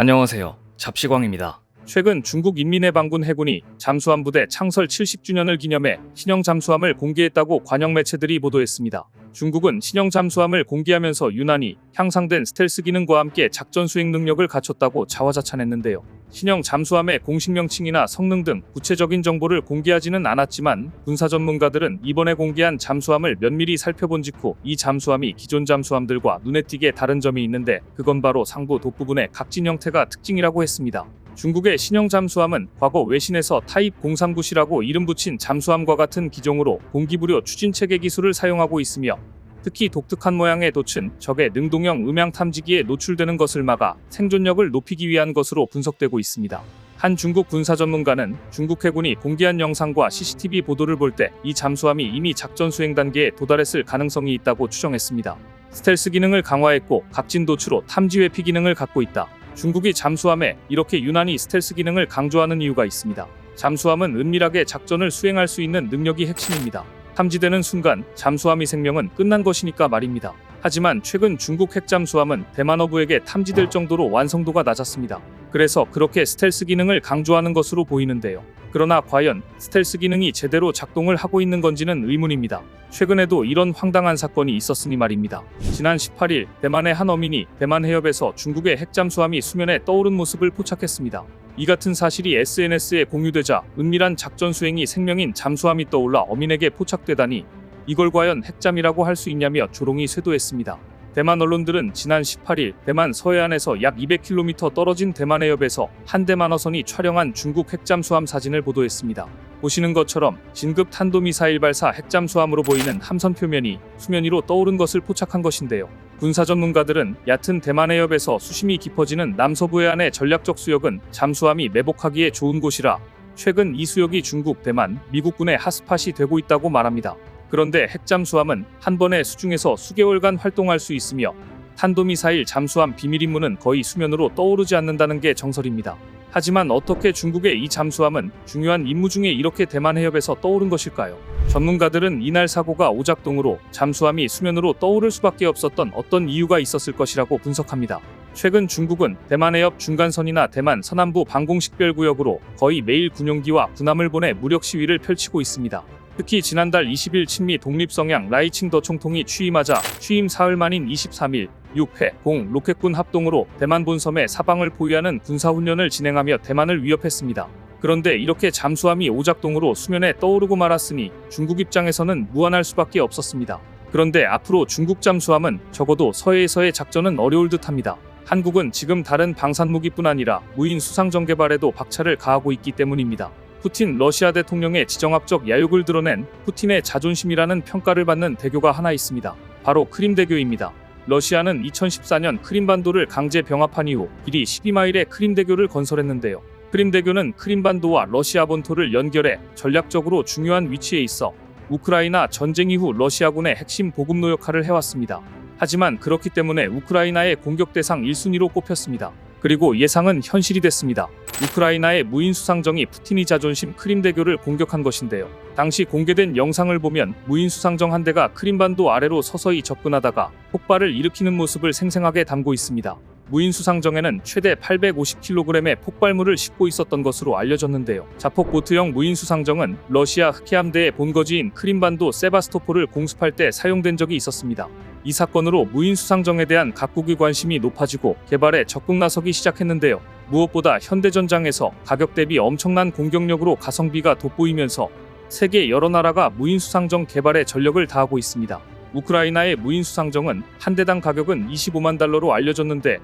안녕하세요. 잡시광입니다. 최근 중국 인민해방군 해군이 잠수함 부대 창설 70주년을 기념해 신형 잠수함을 공개했다고 관영 매체들이 보도했습니다. 중국은 신형 잠수함을 공개하면서 유난히 향상된 스텔스 기능과 함께 작전 수행 능력을 갖췄다고 자화자찬했는데요. 신형 잠수함의 공식 명칭이나 성능 등 구체적인 정보를 공개하지는 않았지만 군사 전문가들은 이번에 공개한 잠수함을 면밀히 살펴본 직후 이 잠수함이 기존 잠수함들과 눈에 띄게 다른 점이 있는데 그건 바로 상부 돋부분의 각진 형태가 특징이라고 했습니다. 중국의 신형 잠수함은 과거 외신에서 타입 039C라고 이름 붙인 잠수함과 같은 기종으로 공기부료 추진 체계 기술을 사용하고 있으며 특히 독특한 모양의 돛은 적의 능동형 음향 탐지기에 노출되는 것을 막아 생존력을 높이기 위한 것으로 분석되고 있습니다. 한 중국 군사 전문가는 중국 해군이 공개한 영상과 CCTV 보도를 볼 때 이 잠수함이 이미 작전 수행 단계에 도달했을 가능성이 있다고 추정했습니다. 스텔스 기능을 강화했고 각진 도추로 탐지 회피 기능을 갖고 있다. 중국이 잠수함에 이렇게 유난히 스텔스 기능을 강조하는 이유가 있습니다. 잠수함은 은밀하게 작전을 수행할 수 있는 능력이 핵심입니다. 탐지되는 순간 잠수함이 생명은 끝난 것이니까 말입니다. 하지만 최근 중국 핵잠수함은 대만 어부에게 탐지될 정도로 완성도가 낮았습니다. 그래서 그렇게 스텔스 기능을 강조하는 것으로 보이는데요. 그러나 과연 스텔스 기능이 제대로 작동을 하고 있는 건지는 의문입니다. 최근에도 이런 황당한 사건이 있었으니 말입니다. 지난 18일 대만의 한 어민이 대만 해협에서 중국의 핵잠수함이 수면에 떠오른 모습을 포착했습니다. 이 같은 사실이 SNS에 공유되자 은밀한 작전 수행이 생명인 잠수함이 떠올라 어민에게 포착되다니 이걸 과연 핵잠이라고 할 수 있냐며 조롱이 쇄도했습니다. 대만 언론들은 지난 18일 대만 서해안에서 약 200km 떨어진 대만 해협에서 한 대만 어선이 촬영한 중국 핵잠수함 사진을 보도했습니다. 보시는 것처럼 진급 탄도미사일 발사 핵잠수함으로 보이는 함선 표면이 수면 위로 떠오른 것을 포착한 것인데요. 군사 전문가들은 얕은 대만 해협에서 수심이 깊어지는 남서부 해안의 전략적 수역은 잠수함이 매복하기에 좋은 곳이라 최근 이 수역이 중국, 대만, 미국군의 핫스팟이 되고 있다고 말합니다. 그런데 핵 잠수함은 한 번에 수중에서 수개월간 활동할 수 있으며 탄도미사일 잠수함 비밀 임무는 거의 수면으로 떠오르지 않는다는 게 정설입니다. 하지만 어떻게 중국의 이 잠수함은 중요한 임무 중에 이렇게 대만 해협에서 떠오른 것일까요? 전문가들은 이날 사고가 오작동으로 잠수함이 수면으로 떠오를 수밖에 없었던 어떤 이유가 있었을 것이라고 분석합니다. 최근 중국은 대만 해협 중간선이나 대만 서남부 방공식별구역으로 거의 매일 군용기와 군함을 보내 무력 시위를 펼치고 있습니다. 특히 지난달 20일 친미 독립성향 라이칭더 총통이 취임하자 취임 사흘 만인 23일 6회 공 로켓군 합동으로 대만 본섬에 사방을 포위하는 군사훈련을 진행하며 대만을 위협했습니다. 그런데 이렇게 잠수함이 오작동으로 수면에 떠오르고 말았으니 중국 입장에서는 무안할 수밖에 없었습니다. 그런데 앞으로 중국 잠수함은 적어도 서해에서의 작전은 어려울 듯합니다. 한국은 지금 다른 방산무기뿐 아니라 무인 수상정 개발에도 박차를 가하고 있기 때문입니다. 푸틴 러시아 대통령의 지정학적 야욕을 드러낸 푸틴의 자존심이라는 평가를 받는 대교가 하나 있습니다. 바로 크림대교입니다. 러시아는 2014년 크림반도를 강제 병합한 이후 길이 12마일의 크림대교를 건설했는데요. 크림대교는 크림반도와 러시아 본토를 연결해 전략적으로 중요한 위치에 있어 우크라이나 전쟁 이후 러시아군의 핵심 보급로 역할을 해왔습니다. 하지만 그렇기 때문에 우크라이나의 공격 대상 1순위로 꼽혔습니다. 그리고 예상은 현실이 됐습니다. 우크라이나의 무인 수상정이 푸틴이 자존심 크림대교를 공격한 것인데요. 당시 공개된 영상을 보면 무인 수상정 한 대가 크림반도 아래로 서서히 접근하다가 폭발을 일으키는 모습을 생생하게 담고 있습니다. 무인 수상정에는 최대 850kg의 폭발물을 싣고 있었던 것으로 알려졌는데요. 자폭 보트형 무인 수상정은 러시아 흑해함대의 본거지인 크림반도 세바스토폴을 공습할 때 사용된 적이 있었습니다. 이 사건으로 무인 수상정에 대한 각국의 관심이 높아지고 개발에 적극 나서기 시작했는데요. 무엇보다 현대전장에서 가격 대비 엄청난 공격력으로 가성비가 돋보이면서 세계 여러 나라가 무인 수상정 개발에 전력을 다하고 있습니다. 우크라이나의 무인 수상정은 한 대당 가격은 25만 달러로 알려졌는데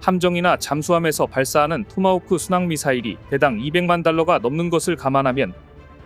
함정이나 잠수함에서 발사하는 토마호크 순항 미사일이 대당 200만 달러가 넘는 것을 감안하면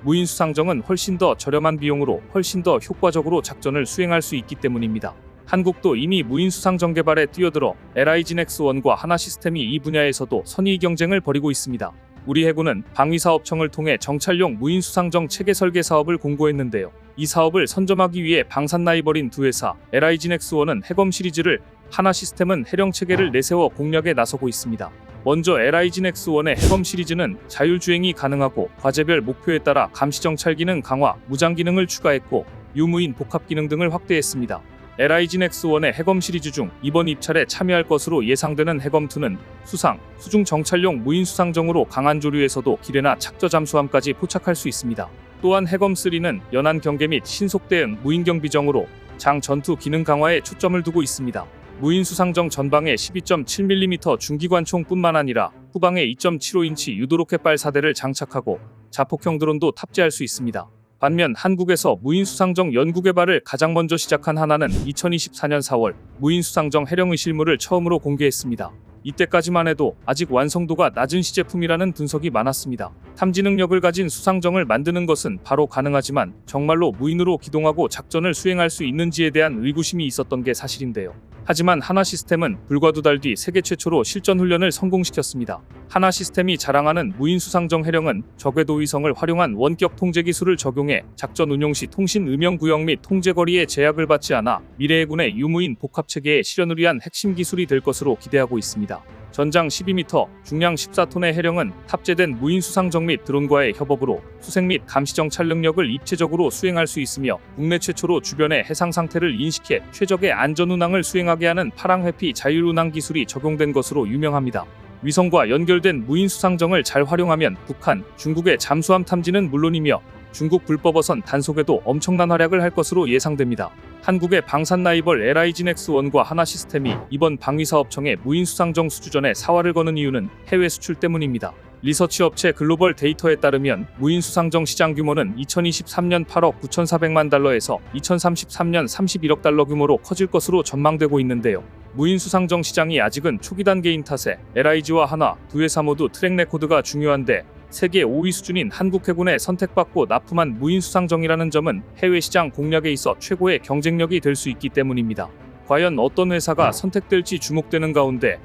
무인 수상정은 훨씬 더 저렴한 비용으로 훨씬 더 효과적으로 작전을 수행할 수 있기 때문입니다. 한국도 이미 무인 수상정 개발에 뛰어들어 LIGNX1과 하나 시스템이 이 분야에서도 선의 경쟁을 벌이고 있습니다. 우리 해군은 방위사업청을 통해 정찰용 무인 수상정 체계 설계 사업을 공고했는데요. 이 사업을 선점하기 위해 방산 라이벌인 두 회사 LIGNX1은 해검 시리즈를 하나 시스템은 해령 체계를 내세워 공략에 나서고 있습니다. 먼저 LIGNX1의 해검 시리즈는 자율주행이 가능하고 과제별 목표에 따라 감시 정찰 기능 강화, 무장 기능을 추가했고 유무인 복합 기능 등을 확대했습니다. LIG 넥스1의 해검 시리즈 중 이번 입찰에 참여할 것으로 예상되는 해검2는 수상, 수중 정찰용 무인 수상정으로 강한 조류에서도 기뢰나 착저 잠수함까지 포착할 수 있습니다. 또한 해검3는 연안 경계 및 신속 대응 무인 경비정으로 장 전투 기능 강화에 초점을 두고 있습니다. 무인 수상정 전방에 12.7mm 중기관총뿐만 아니라 후방에 2.75인치 유도로켓 발 사대를 장착하고 자폭형 드론도 탑재할 수 있습니다. 반면 한국에서 무인 수상정 연구 개발을 가장 먼저 시작한 하나는 2024년 4월 무인 수상정 해령의 실물을 처음으로 공개했습니다. 이때까지만 해도 아직 완성도가 낮은 시제품이라는 분석이 많았습니다. 탐지 능력을 가진 수상정을 만드는 것은 바로 가능하지만 정말로 무인으로 기동하고 작전을 수행할 수 있는지에 대한 의구심이 있었던 게 사실인데요. 하지만 하나 시스템은 불과 두 달 뒤 세계 최초로 실전 훈련을 성공시켰습니다. 하나 시스템이 자랑하는 무인 수상정 해령은 적외도 위성을 활용한 원격 통제 기술을 적용해 작전 운용 시 통신 음영 구역 및 통제 거리에 제약을 받지 않아 미래의 군의 유무인 복합 체계의 실현을 위한 핵심 기술이 될 것으로 기대하고 있습니다. 전장 12m, 중량 14톤의 해령은 탑재된 무인 수상정 및 드론과의 협업으로 수색 및 감시 정찰 능력을 입체적으로 수행할 수 있으며 국내 최초로 주변의 해상 상태를 인식해 최적의 안전 운항을 수행하게 하는 파랑 회피 자율 운항 기술이 적용된 것으로 유명합니다. 위성과 연결된 무인 수상정을 잘 활용하면 북한, 중국의 잠수함 탐지는 물론이며 중국 불법 어선 단속에도 엄청난 활약을 할 것으로 예상됩니다. 한국의 방산 라이벌 LIG 넥스1과 하나 시스템이 이번 방위사업청의 무인 수상정 수주전에 사활을 거는 이유는 해외 수출 때문입니다. 리서치 업체 글로벌 데이터에 따르면 무인 수상정 시장 규모는 2023년 8억 9,400만 달러에서 2033년 31억 달러 규모로 커질 것으로 전망되고 있는데요. 무인 수상정 시장이 아직은 초기 단계인 탓에 LIG와 하나 두 회사 모두 트랙 레코드가 중요한데 세계 5위 수준인 한국 해군에 선택받고 납품한 무인 수상정이라는 점은 해외 시장 공략에 있어 최고의 경쟁력이 될 수 있기 때문입니다. 과연 어떤 회사가 선택될지 주목되는 가운데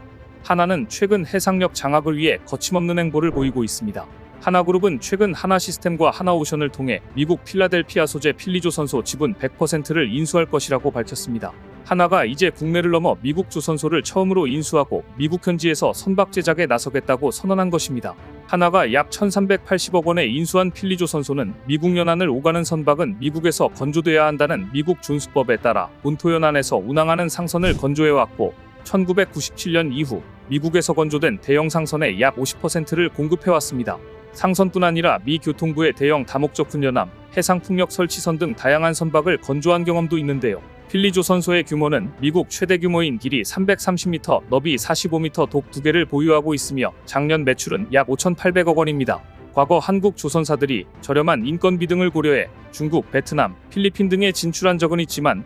하나는 최근 해상력 장악을 위해 거침없는 행보를 보이고 있습니다. 하나그룹은 최근 하나시스템과 하나오션을 통해 미국 필라델피아 소재 필리조선소 지분 100%를 인수할 것이라고 밝혔습니다. 하나가 이제 국내를 넘어 미국 조선소를 처음으로 인수하고 미국 현지에서 선박 제작에 나서겠다고 선언한 것입니다. 하나가 약 1,380억 원에 인수한 필리조선소는 미국 연안을 오가는 선박은 미국에서 건조돼야 한다는 미국 준수법에 따라 본토 연안에서 운항하는 상선을 건조해왔고 1997년 이후 미국에서 건조된 대형 상선의 약 50%를 공급해왔습니다. 상선뿐 아니라 미 교통부의 대형 다목적 훈련함, 해상 풍력 설치선 등 다양한 선박을 건조한 경험도 있는데요. 필리조 선소의 규모는 미국 최대 규모인 길이 330m, 너비 45m 독 두 개를 보유하고 있으며 작년 매출은 약 5,800억 원입니다. 과거 한국 조선사들이 저렴한 인건비 등을 고려해 중국, 베트남, 필리핀 등에 진출한 적은 있지만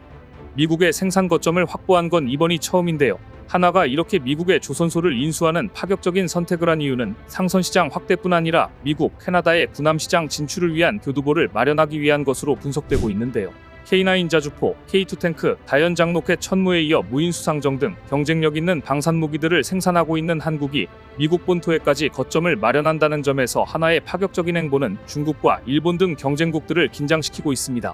미국의 생산 거점을 확보한 건 이번이 처음인데요. 하나가 이렇게 미국의 조선소를 인수하는 파격적인 선택을 한 이유는 상선 시장 확대뿐 아니라 미국, 캐나다의 군함 시장 진출을 위한 교두보를 마련하기 위한 것으로 분석되고 있는데요. K9 자주포, K2 탱크, 다연장 로켓 천무에 이어 무인 수상정 등 경쟁력 있는 방산 무기들을 생산하고 있는 한국이 미국 본토에까지 거점을 마련한다는 점에서 하나의 파격적인 행보는 중국과 일본 등 경쟁국들을 긴장시키고 있습니다.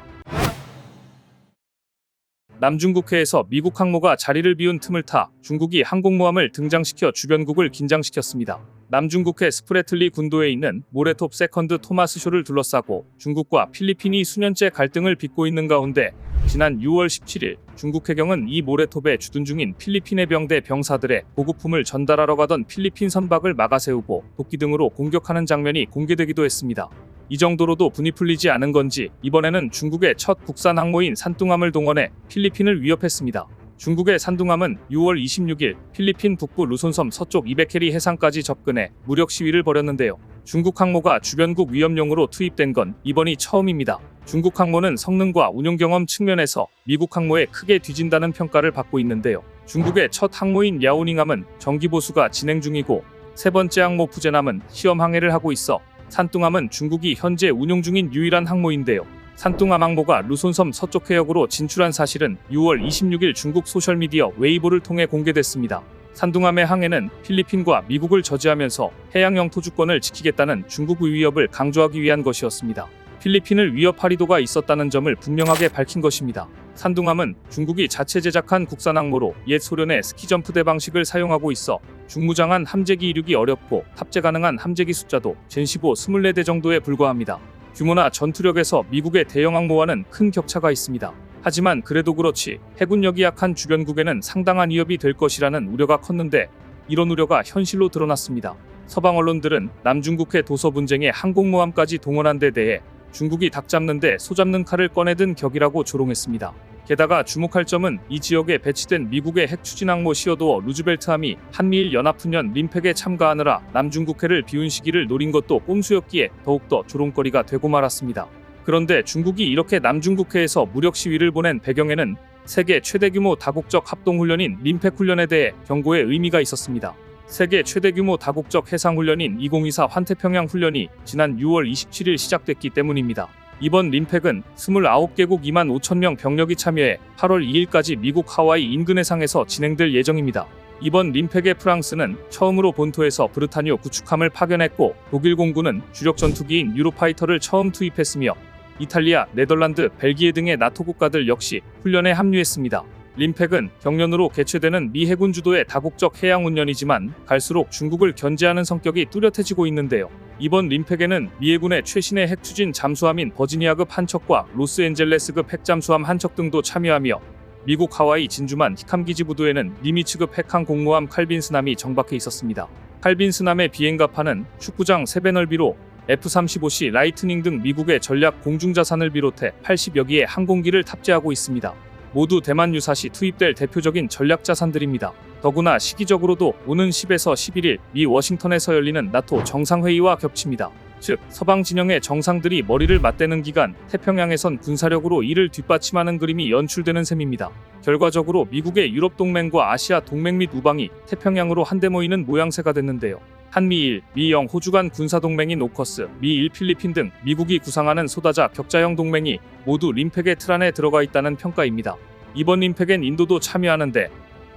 남중국해에서 미국 항모가 자리를 비운 틈을 타 중국이 항공모함을 등장시켜 주변국을 긴장시켰습니다. 남중국해 스프레틀리 군도에 있는 모레톱 세컨드 토마스 쇼를 둘러싸고 중국과 필리핀이 수년째 갈등을 빚고 있는 가운데 지난 6월 17일 중국 해경은 이 모레톱에 주둔 중인 필리핀 해병대 병사들의 보급품을 전달하러 가던 필리핀 선박을 막아세우고 도끼 등으로 공격하는 장면이 공개되기도 했습니다. 이 정도로도 분이 풀리지 않은 건지 이번에는 중국의 첫 국산 항모인 산둥함을 동원해 필리핀을 위협했습니다. 중국의 산둥함은 6월 26일 필리핀 북부 루손섬 서쪽 200캐리 해상까지 접근해 무력 시위를 벌였는데요. 중국 항모가 주변국 위협용으로 투입된 건 이번이 처음입니다. 중국 항모는 성능과 운용 경험 측면에서 미국 항모에 크게 뒤진다는 평가를 받고 있는데요. 중국의 첫 항모인 야오닝함은 정기 보수가 진행 중이고 세 번째 항모 푸젠함은 시험 항해를 하고 있어 산둥함은 중국이 현재 운용 중인 유일한 항모인데요. 산둥함 항모가 루손섬 서쪽 해역으로 진출한 사실은 6월 26일 중국 소셜미디어 웨이보를 통해 공개됐습니다. 산둥함의 항해는 필리핀과 미국을 저지하면서 해양 영토 주권을 지키겠다는 중국의 위협을 강조하기 위한 것이었습니다. 필리핀을 위협할 의도가 있었다는 점을 분명하게 밝힌 것입니다. 산둥함은 중국이 자체 제작한 국산 항모로 옛 소련의 스키점프대 방식을 사용하고 있어 중무장한 함재기 이륙이 어렵고 탑재 가능한 함재기 숫자도 젠15 24대 정도에 불과합니다. 규모나 전투력에서 미국의 대형 항모와는 큰 격차가 있습니다. 하지만 그래도 그렇지 해군력이 약한 주변국에는 상당한 위협이 될 것이라는 우려가 컸는데 이런 우려가 현실로 드러났습니다. 서방 언론들은 남중국해 도서 분쟁에 항공모함까지 동원한 데 대해 중국이 닭 잡는데 소 잡는 칼을 꺼내든 격이라고 조롱했습니다. 게다가 주목할 점은 이 지역에 배치된 미국의 핵 추진 항모 시어도어 루즈벨트함이 한미일 연합훈련 림팩에 참가하느라 남중국해를 비운 시기를 노린 것도 꼼수였기에 더욱더 조롱거리가 되고 말았습니다. 그런데 중국이 이렇게 남중국해에서 무력 시위를 보낸 배경에는 세계 최대 규모 다국적 합동훈련인 림팩 훈련에 대해 경고의 의미가 있었습니다. 세계 최대 규모 다국적 해상훈련인 2024 환태평양 훈련이 지난 6월 27일 시작됐기 때문입니다. 이번 림팩은 29개국 2만 5천 명 병력이 참여해 8월 2일까지 미국 하와이 인근 해상에서 진행될 예정입니다. 이번 림팩에 프랑스는 처음으로 본토에서 브르타니오 구축함을 파견했고 독일 공군은 주력 전투기인 유로파이터를 처음 투입했으며 이탈리아, 네덜란드, 벨기에 등의 나토 국가들 역시 훈련에 합류했습니다. 림팩은 경련으로 개최되는 미 해군 주도의 다국적 해양 훈련이지만 갈수록 중국을 견제하는 성격이 뚜렷해지고 있는데요. 이번 림팩에는 미 해군의 최신의 핵 추진 잠수함인 버지니아급 한 척과 로스앤젤레스급 핵 잠수함 한 척 등도 참여하며 미국 하와이 진주만 히캄 기지 부두에는 니미츠급 핵항 공모함 칼빈스남이 정박해 있었습니다. 칼빈스남의 비행가파는 축구장 3배 넓이로 F-35C 라이트닝 등 미국의 전략 공중자산을 비롯해 80여 기의 항공기를 탑재하고 있습니다. 모두 대만 유사시 투입될 대표적인 전략 자산들입니다. 더구나 시기적으로도 오는 10에서 11일 미 워싱턴에서 열리는 나토 정상회의와 겹칩니다. 즉 서방 진영의 정상들이 머리를 맞대는 기간 태평양에선 군사력으로 이를 뒷받침하는 그림이 연출되는 셈입니다. 결과적으로 미국의 유럽 동맹과 아시아 동맹 및 우방이 태평양으로 한데 모이는 모양새가 됐는데요. 한미일, 미영, 호주 간 군사동맹인 오커스, 미일, 필리핀 등 미국이 구상하는 소다자 격자형 동맹이 모두 림팩의 틀 안에 들어가 있다는 평가입니다. 이번 림팩엔 인도도 참여하는데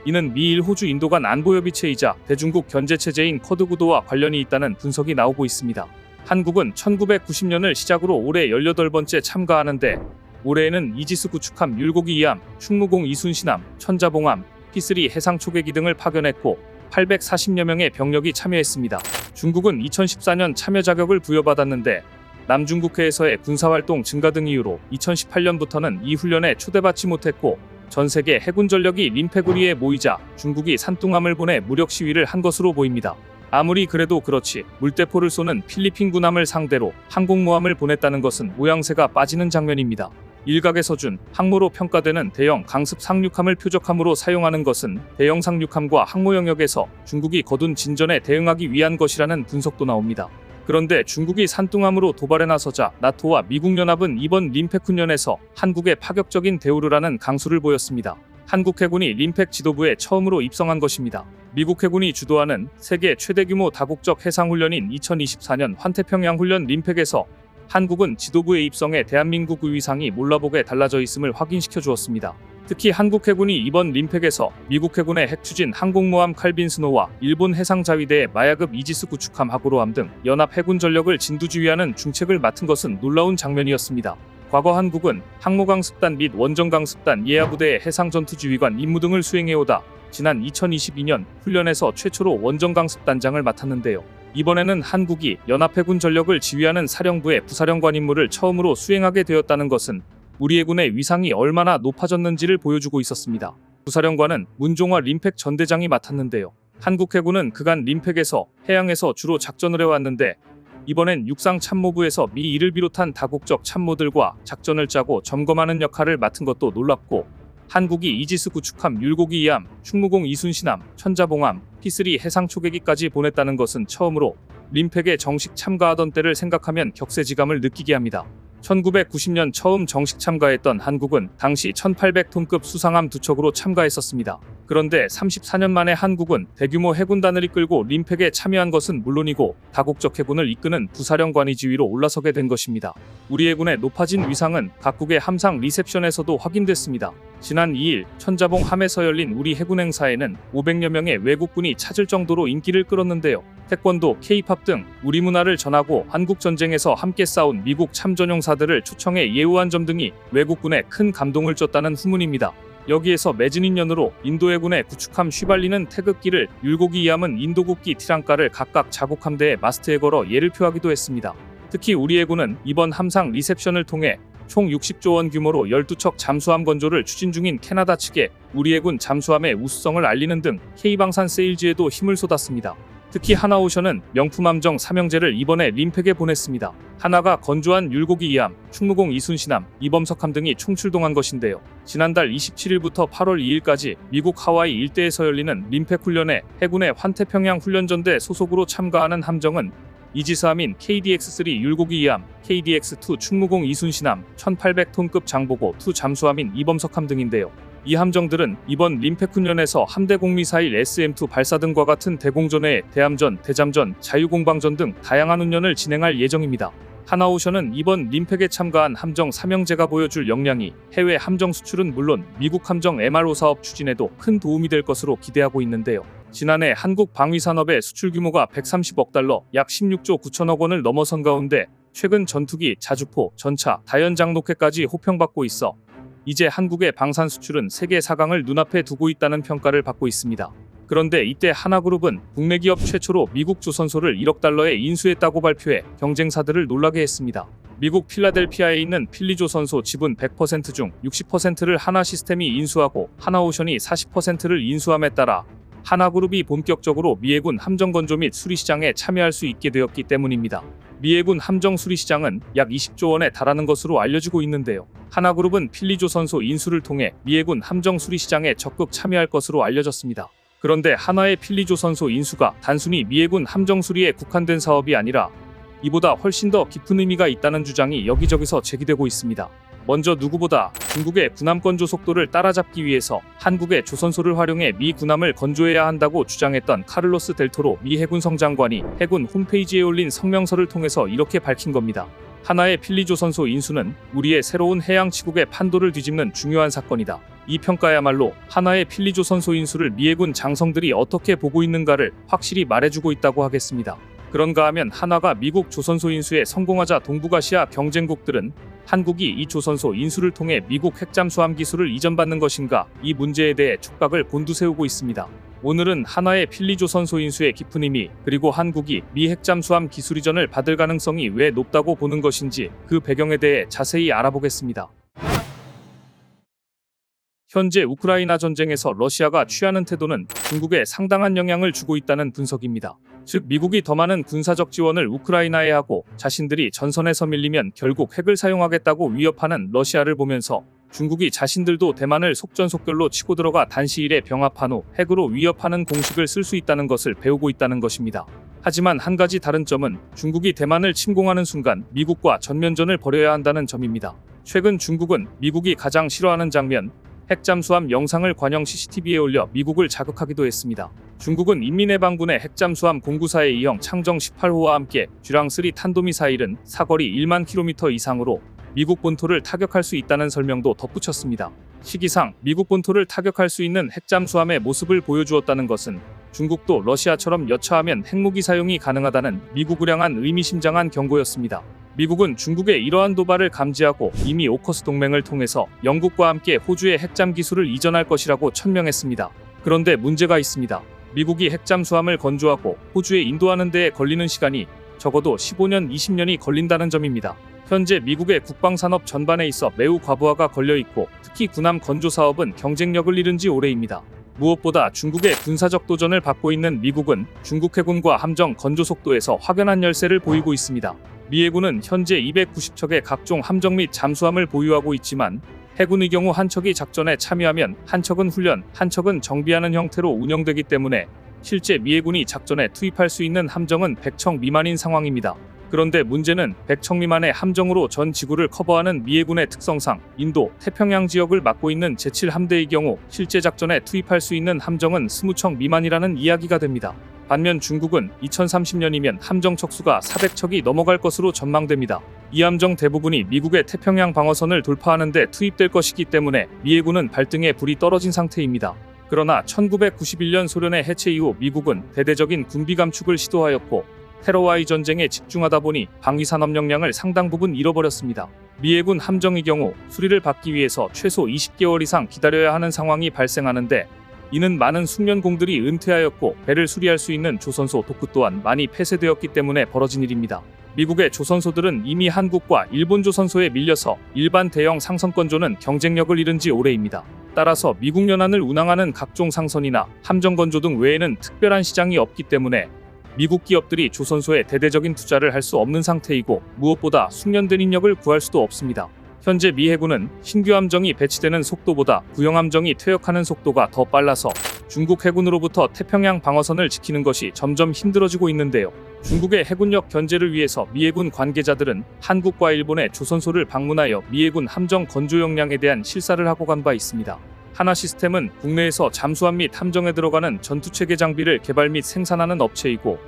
이는 미일, 호주, 인도 간 안보협의체이자 대중국 견제체제인 쿼드 구도와 관련이 있다는 분석이 나오고 있습니다. 한국은 1990년을 시작으로 올해 18번째 참가하는데 올해에는 이지스 구축함 율곡이 이함, 충무공 이순신함, 천자봉함, P3 해상 초계기 등을 파견했고 840여 명의 병력이 참여했습니다. 중국은 2014년 참여 자격을 부여받았는데 남중국해에서의 군사활동 증가 등 이유로 2018년부터는 이 훈련에 초대받지 못했고 전 세계 해군 전력이 림페구리에 모이자 중국이 산뚱함을 보내 무력 시위를 한 것으로 보입니다. 아무리 그래도 그렇지 물대포를 쏘는 필리핀 군함을 상대로 항공모함을 보냈다는 것은 모양새가 빠지는 장면입니다. 일각에서 준 항모로 평가되는 대형 강습 상륙함을 표적함으로 사용하는 것은 대형 상륙함과 항모 영역에서 중국이 거둔 진전에 대응하기 위한 것이라는 분석도 나옵니다. 그런데 중국이 산뚱함으로 도발에 나서자 나토와 미국 연합은 이번 림팩 훈련에서 한국에 파격적인 대우를 하는 강수를 보였습니다. 한국 해군이 림팩 지도부에 처음으로 입성한 것입니다. 미국 해군이 주도하는 세계 최대 규모 다국적 해상 훈련인 2024년 환태평양 훈련 림팩에서 한국은 지도부에 입성해 대한민국의 위상이 몰라보게 달라져 있음을 확인시켜 주었습니다. 특히 한국 해군이 이번 림팩에서 미국 해군의 핵추진 항공모함 칼빈 스노와 일본 해상자위대의 마야급 이지스 구축함 하구로함 등 연합 해군 전력을 진두지휘하는 중책을 맡은 것은 놀라운 장면이었습니다. 과거 한국은 항모강습단 및 원정강습단 예하부대의 해상전투지휘관 임무 등을 수행해오다 지난 2022년 훈련에서 최초로 원정강습단장을 맡았는데요. 이번에는 한국이 연합해군 전력을 지휘하는 사령부의 부사령관 임무를 처음으로 수행하게 되었다는 것은 우리 해군의 위상이 얼마나 높아졌는지를 보여주고 있었습니다. 부사령관은 문종화 림팩 전 대장이 맡았는데요. 한국 해군은 그간 림팩에서 해양에서 주로 작전을 해왔는데 이번엔 육상 참모부에서 미 이를 비롯한 다국적 참모들과 작전을 짜고 점검하는 역할을 맡은 것도 놀랍고 한국이 이지스 구축함 율곡이 이함, 충무공 이순신함, 천자봉함, P3 해상 초계기까지 보냈다는 것은 처음으로 림팩에 정식 참가하던 때를 생각하면 격세지감을 느끼게 합니다. 1990년 처음 정식 참가했던 한국은 당시 1800톤급 수상함 두 척으로 참가했었습니다. 그런데 34년 만에 한국은 대규모 해군단을 이끌고 림팩에 참여한 것은 물론이고 다국적 해군을 이끄는 부사령관이 지위로 올라서게 된 것입니다. 우리 해군의 높아진 위상은 각국의 함상 리셉션에서도 확인됐습니다. 지난 2일 천자봉 함에서 열린 우리 해군 행사에는 500여 명의 외국군이 찾을 정도로 인기를 끌었는데요. 태권도, 케이팝 등 우리 문화를 전하고 한국 전쟁에서 함께 싸운 미국 참전용사들을 초청해 예우한 점 등이 외국군에 큰 감동을 줬다는 후문입니다. 여기에서 맺은 인연으로 인도 해군의 구축함 휘발리는 태극기를 율곡이 이함은 인도국기 티랑가를 각각 자국 함대에 마스트에 걸어 예를 표하기도 했습니다. 특히 우리 해군은 이번 함상 리셉션을 통해 총 60조 원 규모로 12척 잠수함 건조를 추진 중인 캐나다 측에 우리 해군 잠수함의 우수성을 알리는 등 K방산 세일즈에도 힘을 쏟았습니다. 특히 하나오션은 명품 함정 삼형제를 이번에 림팩에 보냈습니다. 하나가 건조한 율곡이 이함, 충무공 이순신함, 이범석함 등이 총출동한 것인데요. 지난달 27일부터 8월 2일까지 미국 하와이 일대에서 열리는 림팩 훈련에 해군의 환태평양 훈련전대 소속으로 참가하는 함정은 이지스함인 KDX-3 율곡이 이함, KDX-2 충무공 이순신함, 1800톤급 장보고 2 잠수함인 이범석함 등인데요. 이 함정들은 이번 림팩 훈련에서 함대 공미사일 SM2 발사 등과 같은 대공전에 대함전, 대잠전, 자유공방전 등 다양한 훈련을 진행할 예정입니다. 하나오션은 이번 림팩에 참가한 함정 삼형제가 보여줄 역량이 해외 함정 수출은 물론 미국 함정 MRO 사업 추진에도 큰 도움이 될 것으로 기대하고 있는데요. 지난해 한국 방위산업의 수출 규모가 130억 달러, 약 16조 9천억 원을 넘어선 가운데 최근 전투기, 자주포, 전차, 다연장 로켓까지 호평받고 있어 이제 한국의 방산 수출은 세계 4강을 눈앞에 두고 있다는 평가를 받고 있습니다. 그런데 이때 하나그룹은 국내 기업 최초로 미국 조선소를 1억 달러에 인수했다고 발표해 경쟁사들을 놀라게 했습니다. 미국 필라델피아에 있는 필리조선소 지분 100%중 60%를 하나 시스템이 인수하고 하나오션이 40%를 인수함에 따라 하나그룹이 본격적으로 미해군 함정 건조 및 수리 시장에 참여할 수 있게 되었기 때문입니다. 미해군 함정 수리 시장은 약 20조 원에 달하는 것으로 알려지고 있는데요. 하나그룹은 필리조선소 인수를 통해 미해군 함정 수리 시장에 적극 참여할 것으로 알려졌습니다. 그런데 하나의 필리조선소 인수가 단순히 미해군 함정 수리에 국한된 사업이 아니라 이보다 훨씬 더 깊은 의미가 있다는 주장이 여기저기서 제기되고 있습니다. 먼저 누구보다 중국의 군함 건조 속도를 따라잡기 위해서 한국의 조선소를 활용해 미 군함을 건조해야 한다고 주장했던 카를로스 델토로 미 해군 성장관이 해군 홈페이지에 올린 성명서를 통해서 이렇게 밝힌 겁니다. 하나의 필리조선소 인수는 우리의 새로운 해양 치국의 판도를 뒤집는 중요한 사건이다. 이 평가야말로 하나의 필리조선소 인수를 미해군 장성들이 어떻게 보고 있는가를 확실히 말해주고 있다고 하겠습니다. 그런가 하면 하나가 미국 조선소 인수에 성공하자 동북아시아 경쟁국들은 한국이 이 조선소 인수를 통해 미국 핵잠수함 기술을 이전받는 것인가 이 문제에 대해 촉각을 곤두세우고 있습니다. 오늘은 하나의 필리 조선소 인수의 깊은 의미 그리고 한국이 미 핵잠수함 기술 이전을 받을 가능성이 왜 높다고 보는 것인지 그 배경에 대해 자세히 알아보겠습니다. 현재 우크라이나 전쟁에서 러시아가 취하는 태도는 중국에 상당한 영향을 주고 있다는 분석입니다. 즉 미국이 더 많은 군사적 지원을 우크라이나에 하고 자신들이 전선에서 밀리면 결국 핵을 사용하겠다고 위협하는 러시아를 보면서 중국이 자신들도 대만을 속전속결로 치고 들어가 단시일에 병합한 후 핵으로 위협하는 공식을 쓸 수 있다는 것을 배우고 있다는 것입니다. 하지만 한 가지 다른 점은 중국이 대만을 침공하는 순간 미국과 전면전을 벌여야 한다는 점입니다. 최근 중국은 미국이 가장 싫어하는 장면, 핵잠수함 영상을 관영 CCTV에 올려 미국을 자극하기도 했습니다. 중국은 인민해방군의 핵잠수함 공구사의 이형 창정 18호와 함께 쥐랑3 탄도미사일은 사거리 1만 킬로미터 이상으로 미국 본토를 타격할 수 있다는 설명도 덧붙였습니다. 시기상 미국 본토를 타격할 수 있는 핵잠수함의 모습을 보여주었다는 것은 중국도 러시아처럼 여차하면 핵무기 사용이 가능하다는 미국을 향한 의미심장한 경고였습니다. 미국은 중국의 이러한 도발을 감지하고 이미 오커스 동맹을 통해서 영국과 함께 호주의 핵잠 기술을 이전할 것이라고 천명했습니다. 그런데 문제가 있습니다. 미국이 핵잠 수함을 건조하고 호주에 인도하는 데에 걸리는 시간이 적어도 15년, 20년이 걸린다는 점입니다. 현재 미국의 국방산업 전반에 있어 매우 과부하가 걸려 있고 특히 군함 건조 사업은 경쟁력을 잃은 지 오래입니다. 무엇보다 중국의 군사적 도전을 받고 있는 미국은 중국 해군과 함정 건조 속도에서 확연한 열세를 보이고 있습니다. 미 해군은 현재 290척의 각종 함정 및 잠수함을 보유하고 있지만 해군의 경우 한 척이 작전에 참여하면 한 척은 훈련, 한 척은 정비하는 형태로 운영되기 때문에 실제 미 해군이 작전에 투입할 수 있는 함정은 100척 미만인 상황입니다. 그런데 문제는 100척 미만의 함정으로 전 지구를 커버하는 미 해군의 특성상 인도, 태평양 지역을 맡고 있는 제7함대의 경우 실제 작전에 투입할 수 있는 함정은 20척 미만이라는 이야기가 됩니다. 반면 중국은 2030년이면 함정 척수가 400척이 넘어갈 것으로 전망됩니다. 이 함정 대부분이 미국의 태평양 방어선을 돌파하는 데 투입될 것이기 때문에 미 해군은 발등에 불이 떨어진 상태입니다. 그러나 1991년 소련의 해체 이후 미국은 대대적인 군비 감축을 시도하였고 테러와의 전쟁에 집중하다 보니 방위 산업 역량을 상당 부분 잃어버렸습니다. 미 해군 함정의 경우 수리를 받기 위해서 최소 20개월 이상 기다려야 하는 상황이 발생하는데 이는 많은 숙련공들이 은퇴하였고 배를 수리할 수 있는 조선소 도크 또한 많이 폐쇄되었기 때문에 벌어진 일입니다. 미국의 조선소들은 이미 한국과 일본 조선소에 밀려서 일반 대형 상선건조는 경쟁력을 잃은 지 오래입니다. 따라서 미국 연안을 운항하는 각종 상선이나 함정건조 등 외에는 특별한 시장이 없기 때문에 미국 기업들이 조선소에 대대적인 투자를 할 수 없는 상태이고 무엇보다 숙련된 인력을 구할 수도 없습니다. 현재 미 해군은 신규 함정이 배치되는 속도보다 구형 함정이 퇴역하는 속도가 더 빨라서 중국 해군으로부터 태평양 방어선을 지키는 것이 점점 힘들어지고 있는데요. 중국의 해군력 견제를 위해서 미 해군 관계자들은 한국과 일본의 조선소를 방문하여 미 해군 함정 건조 역량에 대한 실사를 하고 간 바 있습니다. 하나 시스템은 국내에서 잠수함 및 함정에 들어가는 전투체계 장비를 개발 및 생산하는 업체이고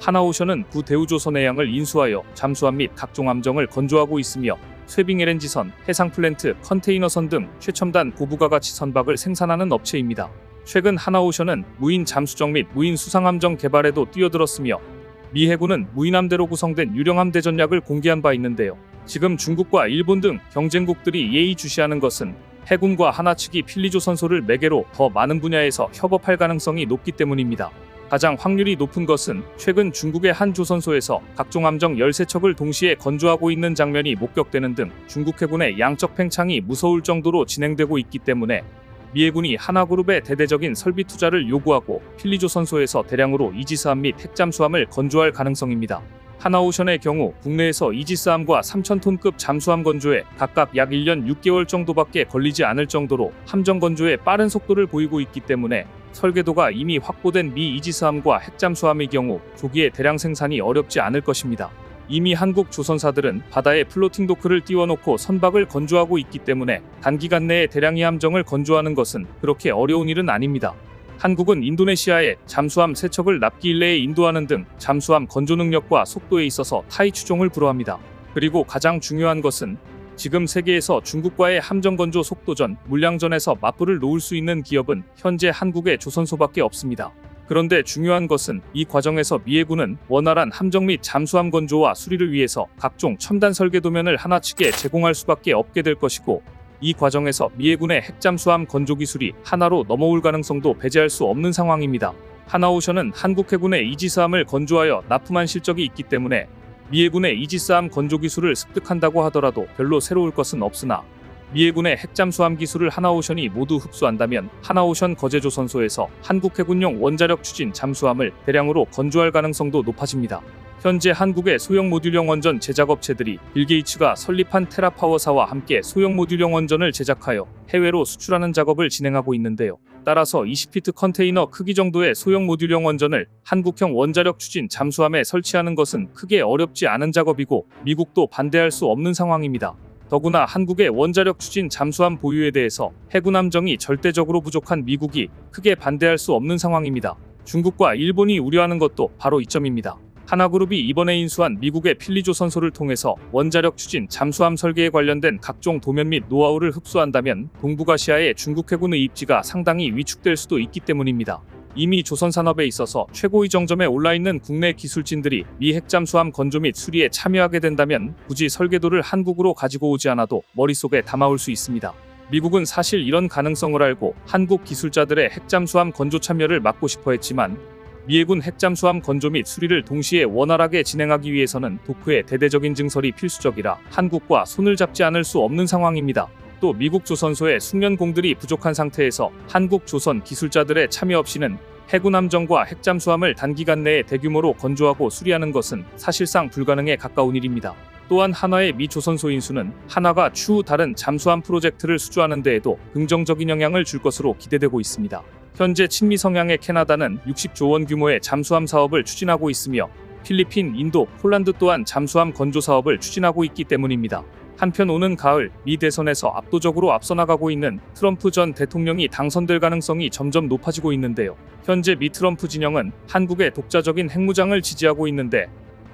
하나오션은 구대우조선의 양을 인수하여 잠수함 및 각종 함정을 건조하고 있으며 쇠빙 LNG선, 해상 플랜트, 컨테이너선 등 최첨단 고부가 가치 선박을 생산하는 업체입니다. 최근 하나오션은 무인 잠수정 및 무인 수상함정 개발에도 뛰어들었으며 미 해군은 무인함대로 구성된 유령함 대 전략을 공개한 바 있는데요. 지금 중국과 일본 등 경쟁국들이 예의주시하는 것은 해군과 하나 측이 필리조 선소를 매개로 더 많은 분야에서 협업할 가능성이 높기 때문입니다. 가장 확률이 높은 것은 최근 중국의 한 조선소에서 각종 함정 13척을 동시에 건조하고 있는 장면이 목격되는 등 중국 해군의 양적 팽창이 무서울 정도로 진행되고 있기 때문에 미 해군이 하나그룹에 대대적인 설비 투자를 요구하고 필리조 선소에서 대량으로 이지스함 및 핵잠수함을 건조할 가능성입니다. 하나오션의 경우 국내에서 이지스함과 3,000톤급 잠수함 건조에 각각 약 1년 6개월 정도밖에 걸리지 않을 정도로 함정 건조에 빠른 속도를 보이고 있기 때문에 설계도가 이미 확보된 미 이지스함과 핵잠수함의 경우 조기에 대량 생산이 어렵지 않을 것입니다. 이미 한국 조선사들은 바다에 플로팅 도크를 띄워놓고 선박을 건조하고 있기 때문에 단기간 내에 대량의 함정을 건조하는 것은 그렇게 어려운 일은 아닙니다. 한국은 인도네시아에 잠수함 3척을 납기 일 내에 인도하는 등 잠수함 건조 능력과 속도에 있어서 타이 추종을 불허합니다. 그리고 가장 중요한 것은 지금 세계에서 중국과의 함정 건조 속도전, 물량전에서 맞불을 놓을 수 있는 기업은 현재 한국의 조선소밖에 없습니다. 그런데 중요한 것은 이 과정에서 미 해군은 원활한 함정 및 잠수함 건조와 수리를 위해서 각종 첨단 설계 도면을 하나측에 제공할 수밖에 없게 될 것이고 이 과정에서 미 해군의 핵잠수함 건조 기술이 하나로 넘어올 가능성도 배제할 수 없는 상황입니다. 하나오션은 한국 해군의 이지스함을 건조하여 납품한 실적이 있기 때문에 미 해군의 이지스함 건조 기술을 습득한다고 하더라도 별로 새로울 것은 없으나 미 해군의 핵잠수함 기술을 하나오션이 모두 흡수한다면 하나오션 거제조선소에서 한국 해군용 원자력 추진 잠수함을 대량으로 건조할 가능성도 높아집니다. 현재 한국의 소형 모듈형 원전 제작업체들이 빌 게이츠가 설립한 테라파워사와 함께 소형 모듈형 원전을 제작하여 해외로 수출하는 작업을 진행하고 있는데요. 따라서 20피트 컨테이너 크기 정도의 소형 모듈형 원전을 한국형 원자력 추진 잠수함에 설치하는 것은 크게 어렵지 않은 작업이고 미국도 반대할 수 없는 상황입니다. 더구나 한국의 원자력 추진 잠수함 보유에 대해서 해군 함정이 절대적으로 부족한 미국이 크게 반대할 수 없는 상황입니다. 중국과 일본이 우려하는 것도 바로 이 점입니다. 하나그룹이 이번에 인수한 미국의 필리조 선소를 통해서 원자력 추진 잠수함 설계에 관련된 각종 도면 및 노하우를 흡수한다면 동북아시아의 중국 해군의 입지가 상당히 위축될 수도 있기 때문입니다. 이미 조선 산업에 있어서 최고의 정점에 올라 있는 국내 기술진들이 미 핵잠수함 건조 및 수리에 참여하게 된다면 굳이 설계도를 한국으로 가지고 오지 않아도 머릿속에 담아올 수 있습니다. 미국은 사실 이런 가능성을 알고 한국 기술자들의 핵잠수함 건조 참여를 막고 싶어 했지만 미 해군 핵잠수함 건조 및 수리를 동시에 원활하게 진행하기 위해서는 도크의 대대적인 증설이 필수적이라 한국과 손을 잡지 않을 수 없는 상황입니다. 또 미국 조선소의 숙련공들이 부족한 상태에서 한국 조선 기술자들의 참여 없이는 해군 함정과 핵잠수함을 단기간 내에 대규모로 건조하고 수리하는 것은 사실상 불가능에 가까운 일입니다. 또한 한화의 미 조선소 인수는 한화가 추후 다른 잠수함 프로젝트를 수주하는 데에도 긍정적인 영향을 줄 것으로 기대되고 있습니다. 현재 친미 성향의 캐나다는 60조 원 규모의 잠수함 사업을 추진하고 있으며 필리핀, 인도, 폴란드 또한 잠수함 건조 사업을 추진하고 있기 때문입니다. 한편 오는 가을 미 대선에서 압도적으로 앞서 나가고 있는 트럼프 전 대통령이 당선될 가능성이 점점 높아지고 있는데요. 현재 미 트럼프 진영은 한국의 독자적인 핵무장을 지지하고 있는데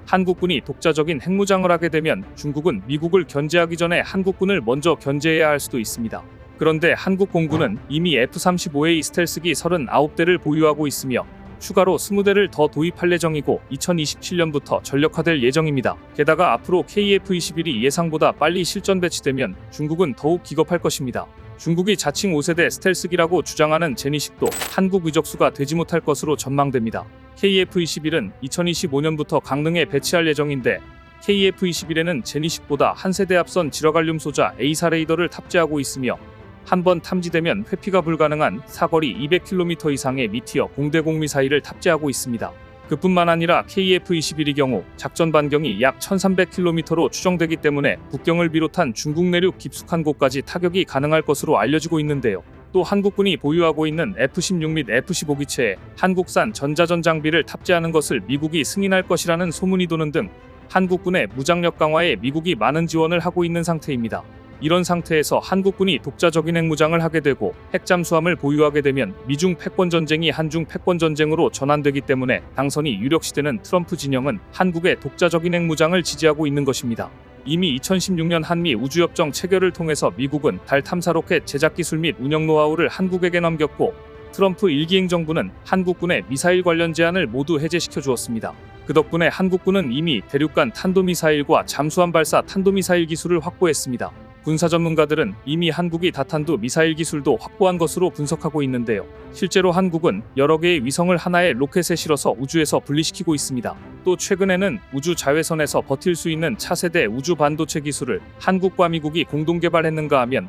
한국군이 독자적인 핵무장을 하게 되면 중국은 미국을 견제하기 전에 한국군을 먼저 견제해야 할 수도 있습니다. 그런데 한국 공군은 이미 F-35A 스텔스기 39대를 보유하고 있으며 추가로 20대를 더 도입할 예정이고 2027년부터 전력화될 예정입니다. 게다가 앞으로 KF-21이 예상보다 빨리 실전 배치되면 중국은 더욱 기겁할 것입니다. 중국이 자칭 5세대 스텔스기라고 주장하는 제니식도 한국 의적수가 되지 못할 것으로 전망됩니다. KF-21은 2025년부터 강릉에 배치할 예정인데 KF-21에는 제니식보다 한 세대 앞선 지러갈륨 소자 A사 레이더를 탑재하고 있으며 한 번 탐지되면 회피가 불가능한 사거리 200km 이상의 미티어 공대공 미사일을 탑재하고 있습니다. 그뿐만 아니라 KF-21의 경우 작전 반경이 약 1300km로 추정되기 때문에 북경을 비롯한 중국 내륙 깊숙한 곳까지 타격이 가능할 것으로 알려지고 있는데요. 또 한국군이 보유하고 있는 F-16 및 F-15 기체에 한국산 전자전 장비를 탑재하는 것을 미국이 승인할 것이라는 소문이 도는 등 한국군의 무장력 강화에 미국이 많은 지원을 하고 있는 상태입니다. 이런 상태에서 한국군이 독자적인 핵무장을 하게 되고 핵잠수함을 보유하게 되면 미중 패권 전쟁이 한중 패권 전쟁으로 전환되기 때문에 당선이 유력시되는 트럼프 진영은 한국의 독자적인 핵무장을 지지하고 있는 것입니다. 이미 2016년 한미 우주협정 체결을 통해서 미국은 달 탐사 로켓 제작 기술 및 운영 노하우를 한국에게 넘겼고 트럼프 일기 행 정부는 한국군의 미사일 관련 제한을 모두 해제시켜 주었습니다. 그 덕분에 한국군은 이미 대륙간 탄도미사일과 잠수함 발사 탄도미사일 기술을 확보했습니다. 군사 전문가들은 이미 한국이 다탄두 미사일 기술도 확보한 것으로 분석하고 있는데요. 실제로 한국은 여러 개의 위성을 하나의 로켓에 실어서 우주에서 분리시키고 있습니다. 또 최근에는 우주 자외선에서 버틸 수 있는 차세대 우주 반도체 기술을 한국과 미국이 공동 개발했는가 하면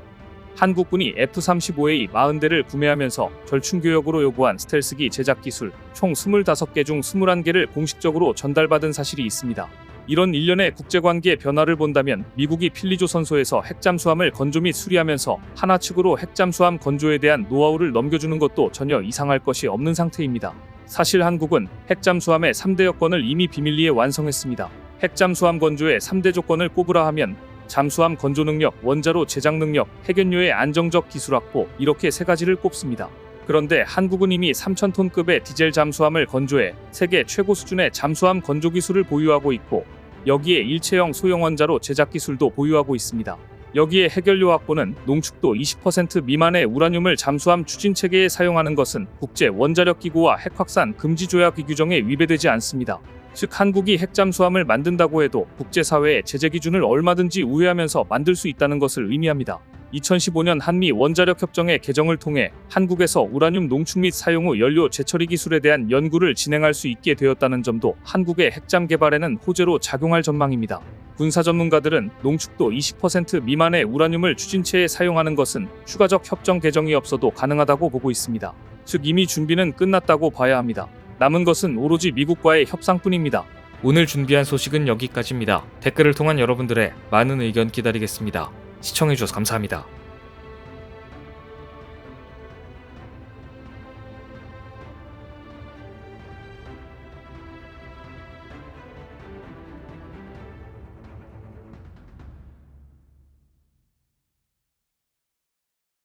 한국군이 F-35A 40대를 구매하면서 절충교역으로 요구한 스텔스기 제작 기술 총 25개 중 21개를 공식적으로 전달받은 사실이 있습니다. 이런 일련의 국제관계 변화를 본다면 미국이 필리조 선소에서 핵잠수함을 건조 및 수리하면서 하나 측으로 핵잠수함 건조에 대한 노하우를 넘겨주는 것도 전혀 이상할 것이 없는 상태입니다. 사실 한국은 핵잠수함의 3대 여건을 이미 비밀리에 완성했습니다. 핵잠수함 건조의 3대 조건을 꼽으라 하면 잠수함 건조 능력, 원자로 제작 능력, 핵연료의 안정적 기술 확보 이렇게 세 가지를 꼽습니다. 그런데 한국은 이미 3,000톤급의 디젤 잠수함을 건조해 세계 최고 수준의 잠수함 건조 기술을 보유하고 있고 여기에 일체형 소형 원자로 제작 기술도 보유하고 있습니다. 여기에 핵연료 확보는 농축도 20% 미만의 우라늄을 잠수함 추진 체계에 사용하는 것은 국제 원자력 기구와 핵 확산 금지 조약 규정에 위배되지 않습니다. 즉 한국이 핵잠수함을 만든다고 해도 국제사회의 제재 기준을 얼마든지 우회하면서 만들 수 있다는 것을 의미합니다. 2015년 한미 원자력 협정의 개정을 통해 한국에서 우라늄 농축 및 사용 후 연료 재처리 기술에 대한 연구를 진행할 수 있게 되었다는 점도 한국의 핵잠 개발에는 호재로 작용할 전망입니다. 군사 전문가들은 농축도 20% 미만의 우라늄을 추진체에 사용하는 것은 추가적 협정 개정이 없어도 가능하다고 보고 있습니다. 즉 이미 준비는 끝났다고 봐야 합니다. 남은 것은 오로지 미국과의 협상뿐입니다. 오늘 준비한 소식은 여기까지입니다. 댓글을 통한 여러분들의 많은 의견 기다리겠습니다. 시청해주셔서 감사합니다.